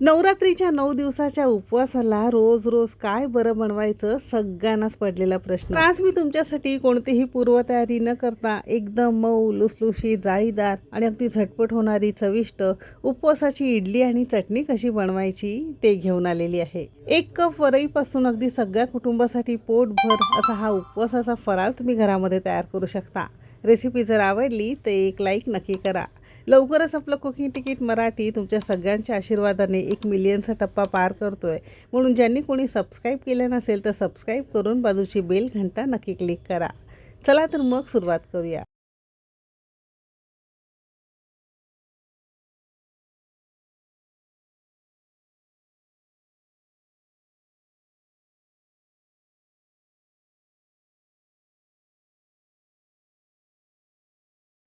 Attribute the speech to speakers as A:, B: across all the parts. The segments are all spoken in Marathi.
A: नवरात्रीच्या नऊ दिवसाच्या उपवासाला रोज रोज काय बरं बनवायचं सगळ्यांनाच पडलेला प्रश्न. आज मी तुमच्यासाठी कोणतीही पूर्वतयारी न करता एकदम मऊ लुसलुशी जाळीदार आणि अगदी झटपट होणारी चविष्ट उपवासाची इडली आणि चटणी कशी बनवायची ते घेऊन आलेली आहे. एक कप वरईपासून अगदी सगळ्या कुटुंबासाठी पोटभर असा हा उपवासाचा फराळ तुम्ही घरामध्ये तयार करू शकता. रेसिपी जर आवडली तर एक लाईक नक्की करा. लवकरच आपलं कुकिंग तिकीट मराठी तुमच्या सगळ्यांच्या आशीर्वादाने एक मिलियनचा टप्पा पार करतो आहे म्हणून ज्यांनी कोणी सबस्क्राईब केलं नसेल तर सबस्क्राईब करून बाजूची बेल घंटा नक्की क्लिक करा. चला तर मग सुरुवात करूया.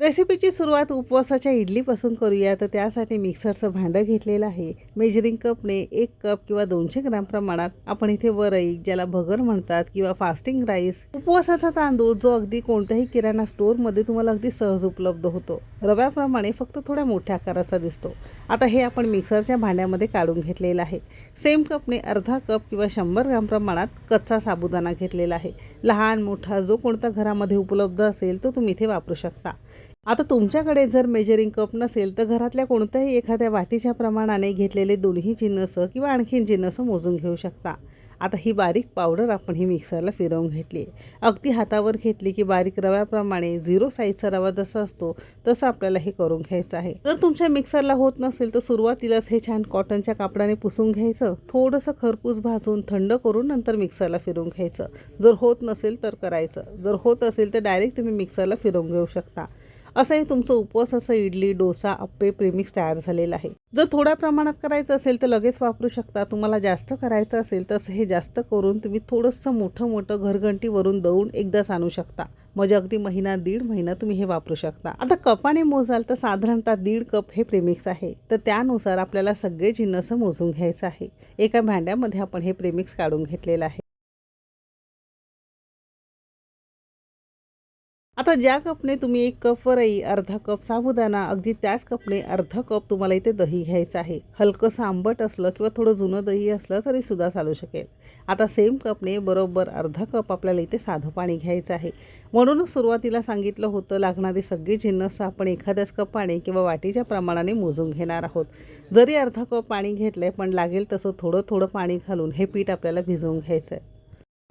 A: रेसिपीची सुरुवात उपवासाच्या इडलीपासून करूया. तर त्यासाठी मिक्सरचं भांडं घेतलेलं आहे. मेजरिंग कपने एक कप किंवा दोनशे ग्राम प्रमाणात आपण इथे वरई ज्याला भगर म्हणतात किंवा फास्टिंग राईस उपवासाचा तांदूळ जो अगदी कोणत्याही किराणा स्टोअरमध्ये तुम्हाला अगदी सहज उपलब्ध होतो. रव्याप्रमाणे फक्त थोड्या मोठ्या आकाराचा दिसतो. आता हे आपण मिक्सरच्या भांड्यामध्ये काढून घेतलेलं आहे. सेम कपने अर्धा कप किंवा शंभर ग्राम प्रमाणात कच्चा साबुदाणा घेतलेला आहे. लहान मोठा जो कोणता घरामध्ये उपलब्ध असेल तो तुम्ही इथे वापरू शकता. आता तुमच्याकडे जर मेजरिंग कप नसेल तर घरातल्या कोणत्याही एखाद्या वाटीच्या प्रमाणाने घेतलेले दोन्ही जिन्नसं किंवा आणखीन जिन्नसं मोजून घेऊ शकता. आता ही बारीक पावडर आपण ही मिक्सरला फिरवून घेतली. अगदी हातावर घेतली की बारीक रव्याप्रमाणे झिरो साईजचा रवा जसा असतो तसं आपल्याला हे करून घ्यायचं आहे. जर तुमच्या मिक्सरला होत नसेल तर सुरुवातीलाच हे छान कॉटनच्या कापडाने पुसून घ्यायचं. थोडंसं खरपूस भाजून थंड करून नंतर मिक्सरला फिरवून घ्यायचं. जर होत नसेल तर करायचं. जर होत असेल तर डायरेक्ट तुम्ही मिक्सरला फिरवून घेऊ शकता. असंही तुमचं उपवास असं इडली डोसा अप्पे प्रेमिक्स तयार झालेलं आहे. जर थोड्या प्रमाणात करायचं असेल तर लगेच वापरू शकता. तुम्हाला जास्त करायचं असेल तसं हे जास्त करून तुम्ही थोडंसं मोठं मोठं घरघंटीवरून दळून एकदाच आणू शकता. म्हणजे अगदी महिना दीड महिना तुम्ही हे वापरू शकता. आता कपाने मोजाल तर साधारणतः दीड कप हे प्रेमिक्स आहे. तर त्यानुसार आपल्याला सगळे जिन्नस मोजून घ्यायचं आहे. एका भांड्यामध्ये आपण हे प्रेमिक्स काढून घेतलेलं आहे. आता ज्या कपने तुम्ही एक कप वरई अर्धा कप साबुदाणा अगदी त्याच कपने अर्धा कप तुम्हाला इथे दही घ्यायचं आहे. हलकंसं आंबट असलं किंवा थोडं जुनं दही असलं तरी सुद्धा चालू शकेल. आता सेम कपने बरोबर अर्धा कप आपल्याला इथे साधं पाणी घ्यायचं आहे. म्हणूनच सुरुवातीला सांगितलं होतं लागणारी सगळी जिन्नस आपण एखाद्याच कप पाणी किंवा वाटीच्या प्रमाणाने मोजून घेणार आहोत. जरी अर्धा कप पाणी घेतलं आहे पण लागेल तसं थोडं थोडं पाणी घालून हे पीठ आपल्याला भिजवून घ्यायचं आहे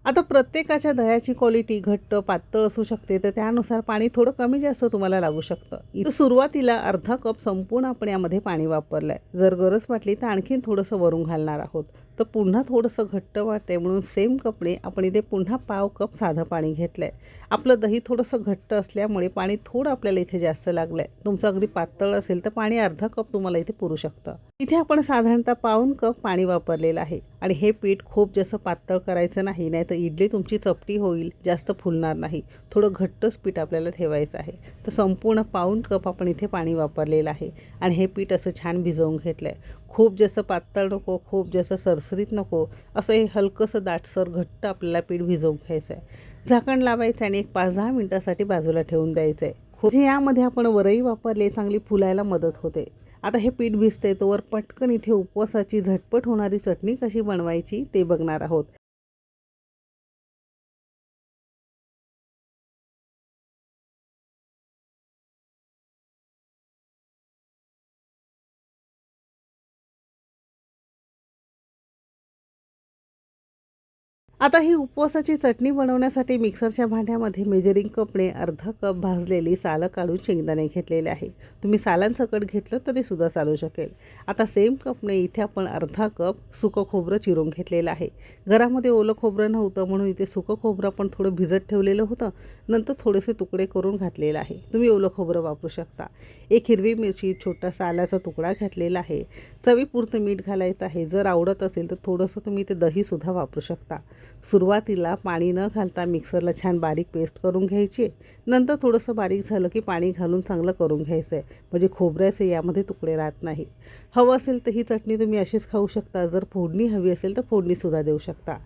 A: आता प्रत्येकाच्या दह्याची क्वालिटी घट्ट पातळ असू शकते तर त्यानुसार पाणी थोडं कमी जास्त तुम्हाला लागू शकतं. इथं सुरुवातीला अर्धा कप संपूर्ण आपण यामध्ये पाणी वापरलं आहे जर गरज वाटली तर आणखीन थोडंसं वरून घालणार आहोत. तर पुन्हा थोडंसं घट्ट वाटते म्हणून सेम कपने आपण इथे पुन्हा पाव कप साधं पाणी घेतलं आहे आपलं दही थोडंसं घट्ट असल्यामुळे पाणी थोडं आपल्याला इथे जास्त लागलं आहे तुमचं अगदी पातळ असेल तर पाणी अर्धा कप तुम्हाला इथे पुरू शकतं. इथे आपण साधारणतः पाऊन कप पाणी वापरलेलं आहे. आणि हे पीठ खूप जास्त पातळ करायचं नाही नाही तर इडली तुमची चपटी होईल जास्त फुलणार नाही. थोडं घट्टच पीठ आपल्याला ठेवायचं आहे. तर संपूर्ण पाऊन कप आपण इथे पाणी वापरलेलं आहे. आणि हे पीठ असं छान भिजवून घेतलं आहे खूप जसं पातळ नको खूप जसं सरसरीत नको असं हे हलकंसं दाटसर घट्ट आपल्याला पीठ भिजवून घ्यायचं आहे झाकण लावायचं आणि एक पाच दहा मिनटासाठी बाजूला ठेवून द्यायचं आहे खूप जे यामध्ये आपण वरई वापरले चांगली फुलायला मदत होते. आता हे पीठ भिजते तोवर पटकन इथे उपवासाची झटपट होणारी चटणी कशी बनवायची ते बघणार आहोत. आता ही उपवासाची चटणी बनवण्यासाठी मिक्सरच्या भांड्यामध्ये मेजरिंग कपने अर्धा कप भाजलेली सालं काढून शेंगदाणे घेतलेले आहे. तुम्ही सालांसकट घेतलं तरी सुद्धा चालू शकेल. आता सेम कपने इथे आपण अर्धा कप सुकं खोबरं चिरून घेतलेलं आहे. घरामध्ये ओलं खोबरं नव्हतं म्हणून इथे सुकं खोबरं आपण थोडं भिजत ठेवलेलं होतं. नंतर थोडेसे तुकडे करून घातलेलं आहे. तुम्ही ओलं खोबरं वापरू शकता. एक हिरवी मिरची छोटा सालाचा तुकडा घातलेला आहे. चवीपुरतं मीठ घालायचं आहे. जर आवडत असेल तर थोडंसं तुम्ही ते दहीसुद्धा वापरू शकता. सुरुवातीला पाणी न घालता मिक्सरला छान बारीक पेस्ट करून घ्यायची. नंतर थोडंसं बारीक झालं की पाणी घालून चांगलं करून घ्यायचं आहे म्हणजे खोबऱ्याचे यामध्ये तुकडे राहत नाही. हवं असेल तर ही चटणी तुम्ही अशीच खाऊ शकता. जर फोडणी हवी असेल तर फोडणीसुद्धा देऊ शकता.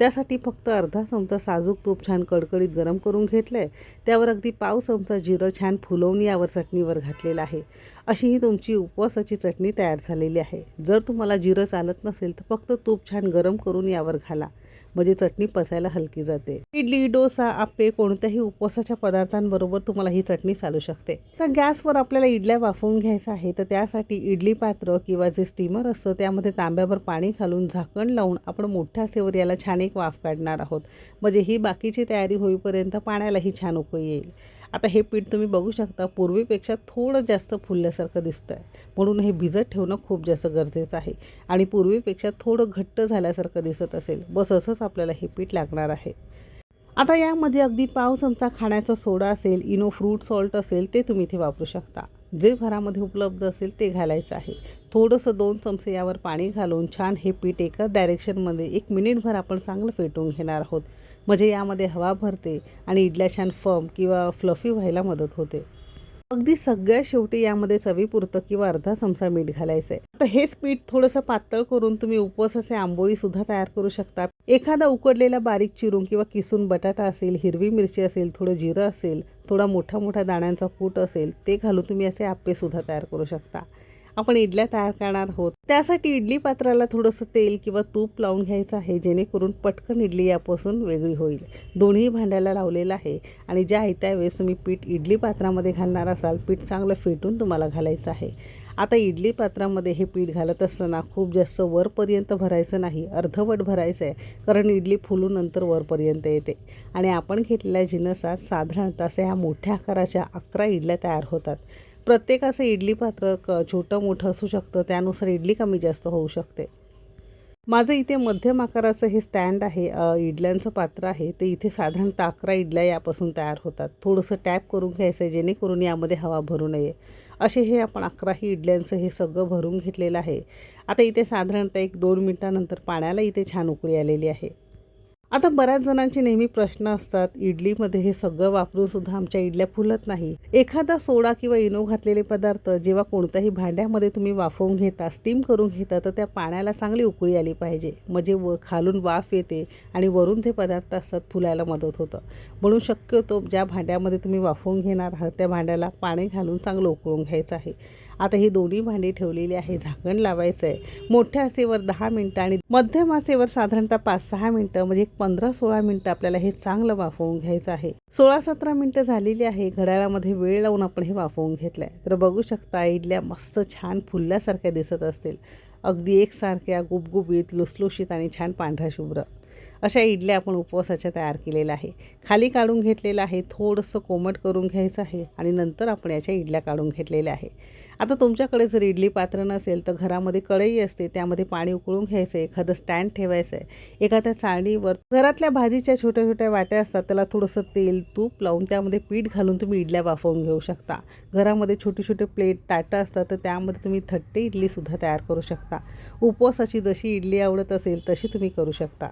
A: त्यासाठी फक्त अर्धा चमचा साजूक तूप छान कडकडीत गरम करून घेतलं आहे त्यावर अगदी पाव चमचा जिरं छान फुलवून यावर चटणीवर घातलेलं आहे. अशी ही तुमची उपवासाची चटणी तयार झालेली आहे. जर तुम्हाला जिरं चालत नसेल तर फक्त तूप छान गरम करून यावर घाला. म्हणजे चटणी पचायला हलकी जाते. इडली डोसा आप्पे कोणत्याही उपवासाच्या पदार्थांबरोबर तुम्हाला ही चटणी चालू शकते. तर गॅसवर आपल्याला इडल्या वाफवून घ्यायचं आहे तर त्यासाठी इडली पात्र किंवा जे स्टीमर असतं त्यामध्ये तांब्यावर पाणी घालून झाकण लावून आपण मोठ्या सेवर याला छान एक वाफ काढणार आहोत. म्हणजे ही बाकीची तयारी होईपर्यंत पाण्यालाही छान उकळी येईल. आता हे पीठ तुम्ही बघू शकता पूर्वीपेक्षा थोडं जास्त फुलल्यासारखं दिसतं आहे म्हणून हे भिजत ठेवणं खूप जास्त गरजेचं आहे. आणि पूर्वीपेक्षा थोडं घट्ट झाल्यासारखं दिसत असेल बस असंच आपल्याला हे पीठ लागणार आहे. आता यामध्ये अगदी पाव चमचा खाण्याचा सोडा असेल इनो फ्रूट सॉल्ट असेल ते तुम्ही इथे वापरू शकता. जे घरामध्ये उपलब्ध असेल ते घालायचं आहे. थोडंसं दोन चमचे यावर पाणी घालून छान हे पीठ एका डायरेक्शनमध्ये एक मिनिटभर आपण चांगलं फेटून घेणार आहोत. म्हणजे यामध्ये हवा भरते आणि इडल्या छान फर्म किंवा फ्लफी व्हायला मदत होते. अगदी सगळ्या शेवटी यामध्ये चवीपुरतं किंवा अर्धा चमचा मीठ घालायचं आहे तर हेच पीठ थोडंसं पातळ करून तुम्ही उपवासाचे असे आंबोळीसुद्धा तयार करू शकता. एखादा उकडलेला बारीक चिरून किंवा किसून बटाटा असेल हिरवी मिरची असेल थोडं जिरं असेल थोडा मोठा मोठा दाण्यांचा कूट असेल ते घालून तुम्ही असे आप्पेसुद्धा तयार करू शकता. आपण इडल्या तयार करणार आहोत. त्यासाठी इडली पात्राला थोडंसं तेल किंवा तूप लावून घ्यायचं आहे जेणेकरून पटकन इडली यापासून वेगळी होईल. दोन्ही भांड्याला लावलेलं आहे आणि ज्या आहे त्यावेळेस तुम्ही पीठ इडली पात्रामध्ये घालणार असाल पीठ चांगलं फेटून तुम्हाला घालायचं आहे. आता इडली पात्रामध्ये हे पीठ घालत असताना खूप जास्त वरपर्यंत भरायचं नाही अर्धवट भरायचं आहे कारण इडली फुलून नंतर वरपर्यंत येते. आणि आपण घेतलेल्या जिनसात साधारणतः असे ह्या मोठ्या आकाराच्या अकरा इडल्या तयार होतात. प्रत्येकाचं इडली पात्र क छोटं मोठं असू शकतं त्यानुसार इडली कमी जास्त होऊ शकते. माझं इथे मध्यम आकाराचं हे स्टँड आहे इडल्यांचं पात्र आहे ते इथे साधारणतः अकरा इडल्या यापासून तयार होतात. थोडंसं टॅप करून घ्यायचं आहे जेणेकरून यामध्ये हवा भरू नये. असे हे आपण अकराही इडल्यांचं हे सगळं भरून घेतलेलं आहे. आता इथे साधारणतः एक दोन मिनटानंतर पाण्याला इथे छान उकळी आलेली आहे. आता बऱ्याच जणांचे नेहमी प्रश्न असतात इडलीमध्ये हे सगळं वापरून सुद्धा आमच्या इडल्या फुलत नाही. एखादा सोडा किंवा इनो घातलेले पदार्थ जेव्हा कोणत्याही भांड्यामध्ये तुम्ही वाफवून घेता स्टीम करून घेता तर त्या पाण्याला चांगली उकळी आली पाहिजे. म्हणजे व खालून वाफ येते आणि वरून जे पदार्थ असतात फुलायला मदत होतं. म्हणून शक्यतो ज्या भांड्यामध्ये तुम्ही वाफवून घेणार आहात त्या भांड्याला पाणी घालून चांगलं उकळून घ्यायचं आहे. आता ही दोन्ही भांडी ठेवलेली आहे. झाकण लावायचं आहे मोठ्या आसेवर दहा मिनटं आणि मध्यम आसेवर साधारणतः पाच सहा मिनटं म्हणजे एक पंधरा सोळा मिनटं आपल्याला हे चांगलं वाफवून घ्यायचं आहे. सोळा सतरा मिनटं झालेली आहे. घड्याळामध्ये वेळ लावून आपण हे वाफवून घेतलं आहे तर बघू शकता इडल्या मस्त छान फुलल्यासारख्या दिसत असतील. अगदी एकसारख्या गुबगुबीत लुसलुशीत आणि छान पांढऱ्या शुभ्र. अशा इडल्या आपण उपवासाच्या तयार केलेल्या आहे. खाली काढून घेतलेलं आहे. थोडंसं कोमट करून घ्यायचं आहे आणि नंतर आपण याच्या इडल्या काढून घेतलेल्या आहे. आता तुमच्याकडे जर इडली पात्र नसेल तर घरामध्ये कढई असते त्यामध्ये पाणी उकळून घ्यायचं आहे. एखादं स्टँड ठेवायचं आहे. एखाद्या चाळणीवर घरातल्या भाजीच्या छोट्या छोट्या वाट्या असतात त्याला थोडंसं तेल तूप लावून त्यामध्ये पीठ घालून तुम्ही इडल्या वाफवून घेऊ शकता. घरामध्ये छोटे छोटे प्लेट ताटं असतात तर त्यामध्ये तुम्ही थट्टे इडलीसुद्धा तयार करू शकता. उपवासाची जशी इडली आवडत असेल तशी तुम्ही करू शकता.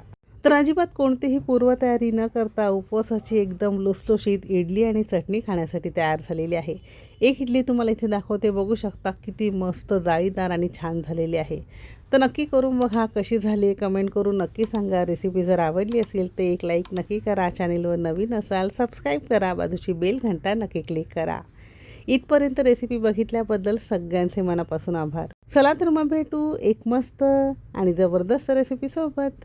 A: तर अजिबात कोणतीही पूर्वतयारी न करता उपवासाची एकदम लुसलुशीत इडली आणि चटणी खाण्यासाठी तयार झालेली आहे. एक इडली तुम्हाला इथे दाखवते. बघू शकता किती मस्त जाळीदार आणि छान झालेली आहे. तर नक्की करून बघा कशी झाली. कमेंट करून नक्की सांगा. रेसिपी जर आवडली असेल तर एक लाईक नक्की करा. चॅनेलवर नवीन असाल सबस्क्राईब करा. बाजूची बेल घंटा नक्की क्लिक करा. इथपर्यंत रेसिपी बघितल्याबद्दल सगळ्यांचे मनापासून आभार. चला तर मग भेटू एक मस्त आणि जबरदस्त रेसिपीसोबत